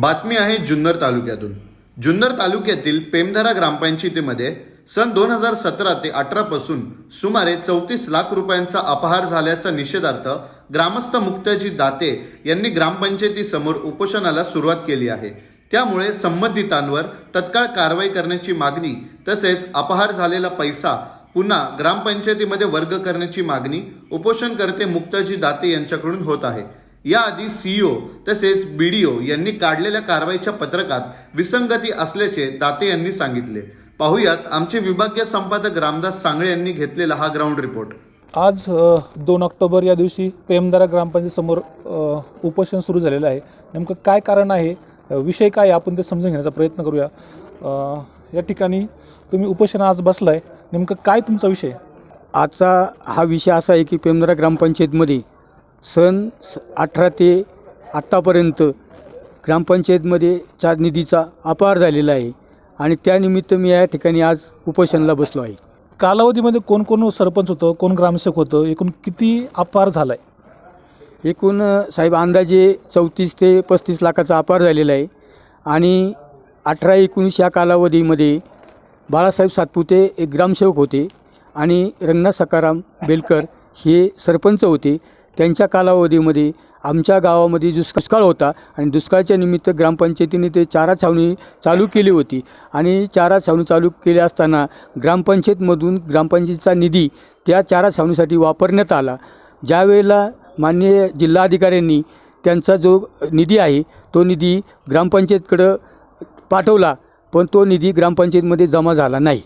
बातमी आहे जुन्नर तालुक्यातून. जुन्नर तालुक्यातील पेमधरा ग्रामपंचायतीमध्ये सन दोन हजार सतरा ते अठरा पासून सुमारे चौतीस लाख रुपयांचा अपहार झाल्याचा निषेधार्थ ग्रामस्थ मुक्ताजी दाते यांनी ग्रामपंचायतीसमोर उपोषणाला सुरुवात केली आहे. त्यामुळे संबंधितांवर तत्काळ कारवाई करण्याची मागणी तसेच अपहार झालेला पैसा पुन्हा ग्रामपंचायतीमध्ये वर्ग करण्याची मागणी उपोषणकर्ते मुक्ताजी दाते यांच्याकडून होत आहे. याआधी सीईओ तसेच बीडीओ यांनी काढलेल्या कारवाईच्या पत्रकात विसंगती असल्याचे दाते यांनी सांगितले. पाहुयात आमचे विभागीय संपादक रामदास सांगळे यांनी घेतलेला हा ग्राउंड रिपोर्ट. आज दोन ऑक्टोबर या दिवशी पेमदारा ग्रामपंचायतीसमोर उपोषण सुरू झालेलं आहे. नेमकं काय कारण आहे? विषय काय आहे, आपण ते समजून घेण्याचा प्रयत्न करूया. या ठिकाणी तुम्ही उपोषण आज बसलाय. नेमकं काय तुमचा विषय? आजचा हा विषय असा आहे की पेमदरा ग्रामपंचायतमध्ये सन अठरा ते आत्तापर्यंत ग्रामपंचायतमध्ये च्या निधीचा अपहार झालेला आहे आणि त्यानिमित्त मी या ठिकाणी आज उपोषणाला बसलो आहे. कालावधीमध्ये कोण कोण सरपंच होतं कोण ग्रामसेवक होतं एकूण किती अपहार झाला आहे एकूण साहेब अंदाजे चौतीस ते पस्तीस लाखाचा अपहार झालेला आहे. आणि अठरा एकोणीस या कालावधीमध्ये बाळासाहेब सातपुते एक ग्रामसेवक होते आणि रंगनाथ सकाराम बेलकर हे सरपंच होते. त्यांच्या कालावधीमध्ये आमच्या गावामध्ये दुष् दुष्काळ होता आणि दुष्काळाच्या निमित्त ग्रामपंचायतीने ते चारा छावणी चालू केली होती. आणि चारा छावणी चालू केली असताना ग्रामपंचायतमधून ग्रामपंचायतीचा निधी त्या चारा छावणीसाठी वापरण्यात आला. ज्यावेळेला माननीय जिल्हाधिकाऱ्यांनी त्यांचा जो निधी आहे तो निधी ग्रामपंचायतकडं पाठवला पण तो निधी ग्रामपंचायतमध्ये जमा झाला नाही.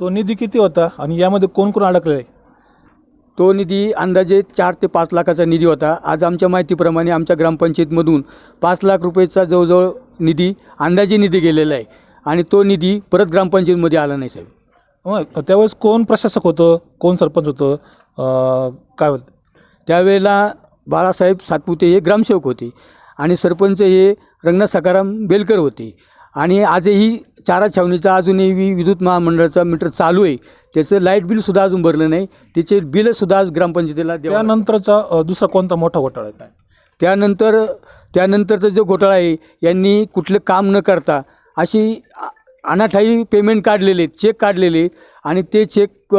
तो निधी किती होता आणि यामध्ये कोण कोण अडकलं? आहे तो निधी अंदाजे चार ते पाच लाखाचा निधी होता. आज आमच्या माहितीप्रमाणे आमच्या ग्रामपंचायतमधून पाच लाख रुपयेचा जवळजवळ निधी अंदाजे निधी गेलेला आहे. आणि तो निधी परत ग्रामपंचायतमध्ये आला नाही साहेब. मग त्यावेळेस कोण प्रशासक होतं? कोण सरपंच होतं? अ, काय होतं? त्यावेळेला बाळासाहेब सातपुते हे ग्रामसेवक होते आणि सरपंच हे रंगनाथ सकाराम बेलकर होते. आणि आजही चारा छावणीचा अजूनही वि- विद्युत महामंडळाचा मीटर चालू आहे. त्याचं लाइट बिलसुद्धा अजून भरलं नाही. त्याचे बिलसुद्धा आज ग्रामपंचायतीला द्यावं. त्यानंतरचा दुसरा कोणता मोठा घोटाळा आहे काय? त्यानंतर त्यानंतरचा जो घोटाळा आहे यांनी कुठलं काम न करता अशी अनाठाई पेमेंट काढलेले चेक काढलेले आणि ते चेक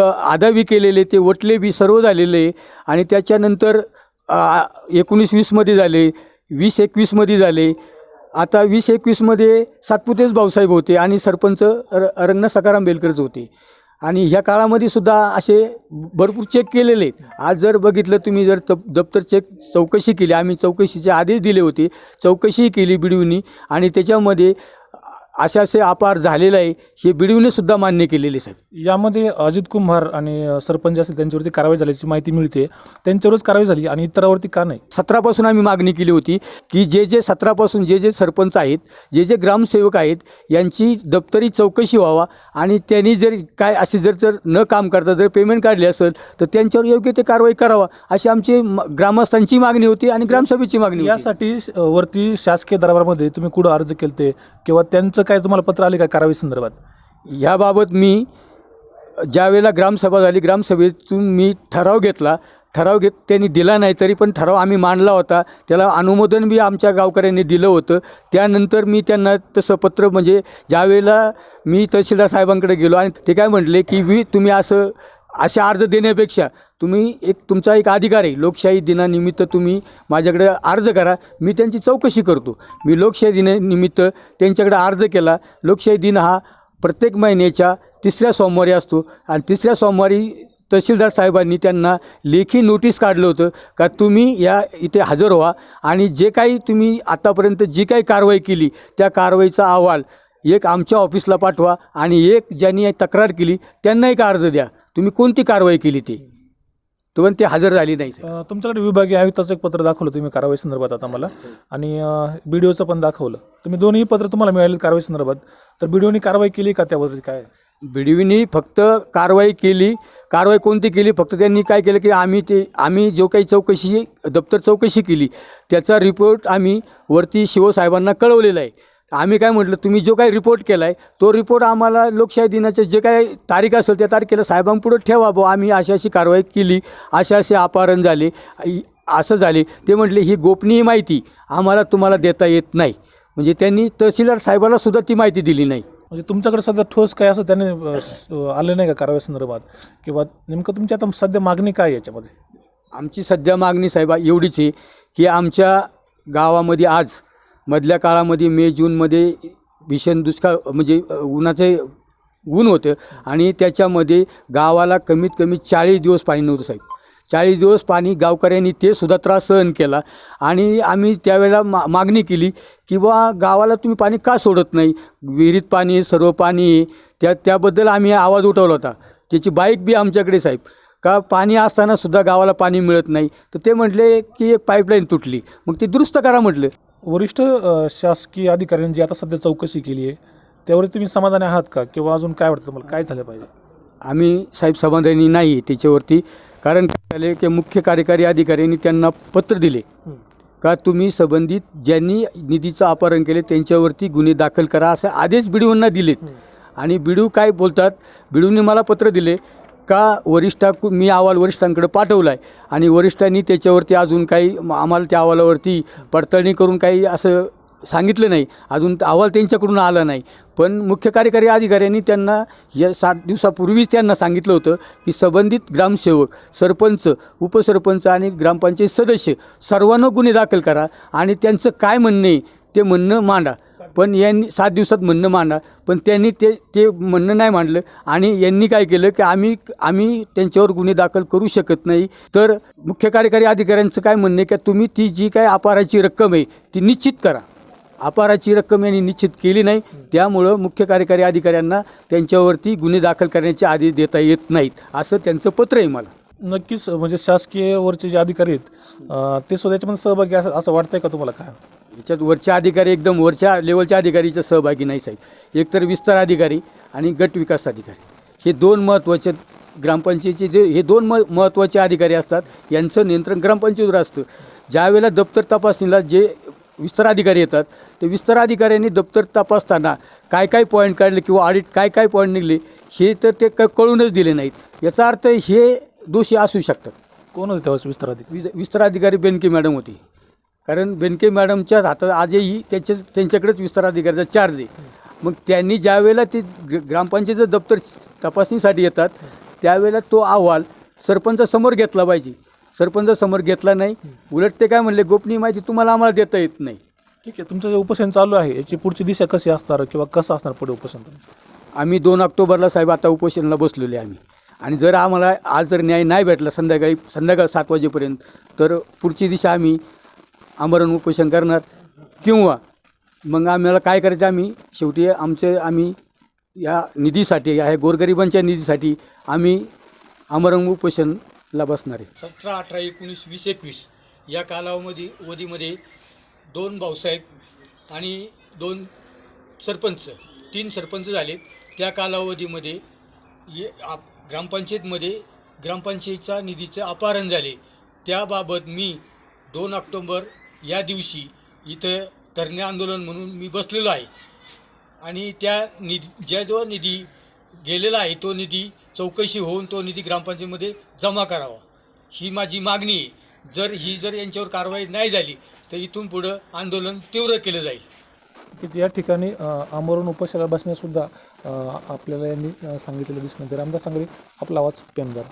बी केलेले ते वटले बी सर्व झालेले आणि त्याच्यानंतर एकोणीस वीसमध्ये झाले वीस एकवीसमध्ये झाले. आता वीस एकवीसमध्ये सातपुतेच भाऊसाहेब होते आणि सरपंच र रंगनाथ सकाराम बेलकरच होते. आणि ह्या काळामध्ये सुद्धा असे भरपूर चेक केलेले आहेत. आज जर बघितलं तुम्ही जर तप दप्तर चेक चौकशी केली आम्ही चौकशीचे आदेश दिले होते. चौकशी केली बिडीवनी आणि त्याच्यामध्ये असे असे अपार झालेला आहे हे बिडीवने सुद्धा मान्य केलेले साहेब. यामध्ये अजित कुंभार आणि सरपंच असतील त्यांच्यावरती कारवाई झाल्याची माहिती मिळते. त्यांच्यावरच कारवाई झाली आणि इतरावरती का नाही? सतरापासून आम्ही मागणी केली होती की जे जे सतरापासून जे जे सरपंच आहेत जे जे ग्रामसेवक आहेत यांची दप्तरी चौकशी व्हावा आणि त्यांनी जर काय असे जर जर न काम करता जर पेमेंट काढले असेल तर त्यांच्यावर योग्य ते कारवाई करावा अशी आमची म- ग्रामस्थांची मागणी होती आणि ग्रामसभेची मागणी यासाठी वरती शासकीय दरबारमध्ये तुम्ही कुठं अर्ज केलते किंवा त्यांचं काय तुम्हाला पत्र आले का कारवाई संदर्भात? ह्याबाबत मी ज्यावेळेला ग्रामसभा झाली ग्रामसभेतून मी ठराव घेतला. ठराव घेत त्यांनी दिला नाही तरी पण ठराव आम्ही मांडला होता. त्याला अनुमोदन बी आमच्या गावकऱ्यांनी दिलं होतं. त्यानंतर मी त्यांना तसं पत्र म्हणजे ज्यावेळेला मी तहसीलदार साहेबांकडे गेलो आणि ते काय म्हटले की वी तुम्ही असं असे अर्ज देण्यापेक्षा तुम्ही एक तुमचा एक अधिकार आहे लोकशाही दिनानिमित्त तुम्ही माझ्याकडे अर्ज करा. मी त्यांची चौकशी करतो. मी लोकशाही दिनानिमित्त त्यांच्याकडे अर्ज केला. लोकशाही दिन हा प्रत्येक महिन्याच्या तिसऱ्या सोमवारी असतो आणि तिसऱ्या सोमवारी तहसीलदार साहेबांनी त्यांना लेखी नोटीस काढलं होतं का तुम्ही या इथे हजर व्हा आणि जे काही तुम्ही आतापर्यंत जी काही कारवाई केली त्या कारवाईचा अहवाल एक आमच्या ऑफिसला पाठवा आणि एक ज्यांनी तक्रार केली त्यांना एक अर्ज द्या. तुम्ही कोणती कारवाई केली ती? तो पण ते हजर झाली नाही अ, तुमच्याकडे विभागीय आयुक्ताचं एक पत्र दाखवलं तुम्ही कारवाई संदर्भात आता मला. आणि बी डी ओचं पण दाखवलं. तुम्ही दोन्ही पत्र तुम्हाला मिळाले कारवाई संदर्भात. तर बी कारवाई केली का त्याबद्दल काय? बीडीओनी फक्त कारवाई केली. कारवाई कोणती केली? फक्त त्यांनी काय केलं की आम्ही ते आम्ही जो काही चौकशी दप्तर चौकशी केली त्याचा रिपोर्ट आम्ही वरती शिवसाहेबांना कळवलेला आहे. आम्ही काय म्हटलं तुम्ही जो काही रिपोर्ट केला आहे तो रिपोर्ट आम्हाला लोकशाही दिनाचे जे काही तारीख असेल त्या तारखेला साहेबांपुढं ठेवा बुवा. आम्ही अशी अशी कारवाई केली असे असे अपहरण झाले असं झाले. ते म्हटले ही गोपनीय माहिती आम्हाला तुम्हाला देता येत नाही. म्हणजे त्यांनी तहसीलदार साहेबाला सुद्धा ती माहिती दिली नाही. म्हणजे तुमच्याकडे सध्या ठोस काय असं त्याने आलं नाही का कारवाई संदर्भात? किंवा नेमकं तुमची आता सध्या मागणी काय याच्यामध्ये? आमची सध्या मागणी साहेबा एवढीच आहे की आमच्या गावामध्ये आज मधल्या काळामध्ये मे जूनमध्ये भीषण दुष्काळ म्हणजे उन्हाचे ऊन होतं आणि त्याच्यामध्ये गावाला कमीत कमी चाळीस दिवस पाणी नव्हतं साहेब. चाळीस दिवस पाणी गावकऱ्यांनी ते सुद्धा त्रास सहन केला आणि आम्ही त्यावेळेला मा मागणी केली की बा गावाला तुम्ही पाणी का सोडत नाही? विहिरीत पाणी सर्व पाणी त्या त्याबद्दल आम्ही आवाज उठवला होता. त्याची बाईक बी आमच्याकडे साहेब. का पाणी असताना सुद्धा गावाला पाणी मिळत नाही. तर ते म्हटले की एक पाईपलाईन तुटली. मग ते दुरुस्त करा म्हटलं. वरिष्ठ शासकीय अधिकाऱ्यांनी जी आता सध्या चौकशी केली आहे त्यावर तुम्ही समाधानी आहात का? किंवा अजून काय वाटतं तुम्हाला? काय झालं पाहिजे? आम्ही साहेब समाधानी नाही त्याच्यावरती. कारण काय झाले की मुख्य कार्यकारी अधिकाऱ्यांनी त्यांना पत्र दिले. का तुम्ही संबंधित ज्यांनी निधीचं अपहरण केले त्यांच्यावरती गुन्हे दाखल करा असे आदेश बिडूंना दिलेत. आणि बिडू काय बोलतात? बिडूंनी मला पत्र दिले का वरिष्ठा मी अहवाल वरिष्ठांकडे पाठवला आहे आणि वरिष्ठांनी त्याच्यावरती अजून काही आम्हाला त्या अहवालावरती पडताळणी करून काही असं सांगितलं नाही. अजून अहवाल त्यांच्याकडून आला नाही. पण मुख्य कार्यकारी अधिकाऱ्यांनी त्यांना या सात दिवसापूर्वीच त्यांना सांगितलं होतं की संबंधित ग्रामसेवक सरपंच उपसरपंच आणि ग्रामपंचायत सदस्य सर्वांना गुन्हे दाखल करा आणि त्यांचं काय म्हणणं आहे ते म्हणणं मांडा. पण यांनी सात दिवसात म्हणणं मांडा पण त्यांनी ते ते म्हणणं नाही मांडलं. आणि यांनी काय केलं की आम्ही आम्ही त्यांच्यावर गुन्हे दाखल करू शकत नाही. तर मुख्य कार्यकारी अधिकाऱ्यांचं काय म्हणणं आहे की तुम्ही ती जी काय अपाराची रक्कम आहे ती निश्चित करा. अपाराची रक्कम यांनी निश्चित केली नाही. त्यामुळं मुख्य कार्यकारी अधिकाऱ्यांना त्यांच्यावरती गुन्हे दाखल करण्याचे आदेश देता येत नाहीत. असं त्यांचं पत्र आहे मला. नक्कीच म्हणजे शासकीय वरचे जे अधिकारी आहेत ते सुद्धा याच्यामध्ये सहभागी असं असं वाटतंय का तुम्हाला काय? याच्यात वरचे अधिकारी एकदम वरच्या लेवलच्या अधिकारीच्या सहभागी नाही साहेब. एकतर विस्तार अधिकारी आणि गट विकास अधिकारी. हे दोन महत्त्वाचे ग्रामपंचायतीचे जे हे दोन म महत्त्वाचे अधिकारी असतात यांचं नियंत्रण ग्रामपंचायतीवर असतं. ज्यावेळेला दप्तर तपासणीला जे विस्तार अधिकारी येतात ते विस्तार अधिकाऱ्यांनी दप्तर तपासताना काय काय पॉईंट काढले किंवा ऑडिट काय काय पॉईंट निघले हे तर ते क कळूनच दिले नाहीत. याचा अर्थ हे दोषी असू शकतात. कोण होते विस्तार अधिकारी? विस्तार अधिकारी बेनके मॅडम होती. कारण बेनके मॅडमच्या हातात आजही त्यांच्या त्यांच्याकडेच विस्तार अधिकाऱ्याचा चार्ज आहे मग त्यांनी ज्या वेळेला ते ग्रामपंचायतीचं दप्तर तपासणीसाठी येतात त्यावेळेला तो अहवाल सरपंचासमोर घेतला पाहिजे. सरपंचासमोर घेतला नाही. उलट ते काय म्हणले गोपनीय माहिती तुम्हाला आम्हाला देता येत नाही. ठीक आहे तुमचं जे उपोषण चालू आहे याची पुढची दिशा कशी असणार किंवा कसं असणार पुढे उपोषण आम्ही दोन ऑक्टोबरला साहेब आता उपोषणाला बसलेले आम्ही. आणि जर आम्हाला आज जर न्याय नाही भेटला संध्याकाळी संध्याकाळ सात वाजेपर्यंत तर पुढची दिशा आम्ही आमरण उपोषण करणार. किंवा मग आम्हाला काय करायचं आम्ही? शेवटी आमचे आम्ही या निधीसाठी या गोरगरिबांच्या निधीसाठी आम्ही आमरण उपोषणला बसणार आहे. सतरा अठरा एकोणीस वीस एकवीस या कालावधी अवधीमध्ये दोन भाऊसाहेब आणि दोन सरपंच तीन सरपंच झाले. त्या कालावधीमध्ये ये आप ग्रामपंचायतमध्ये ग्रामपंचायतचा निधीचं अपहरण झाले. त्याबाबत मी दोन ऑक्टोंबर या दिवशी इथं धरणे आंदोलन म्हणून मी बसलेलो आहे. आणि त्या निधी ज्या जो निधी गेलेला आहे तो निधी चौकशी होऊन तो निधी ग्रामपंचायतीमध्ये जमा करावा. ही माझी मागणी आहे. जर ही जर यांच्यावर कारवाई नाही झाली तर इथून पुढं आंदोलन तीव्र केलं जाईल. की या ठिकाणी आमरण उपोषणाला बसण्यासुद्धा आपल्याला यांनी सांगितलेलं दिसून येते. रामदास सांगली आपला आवाज पेमदार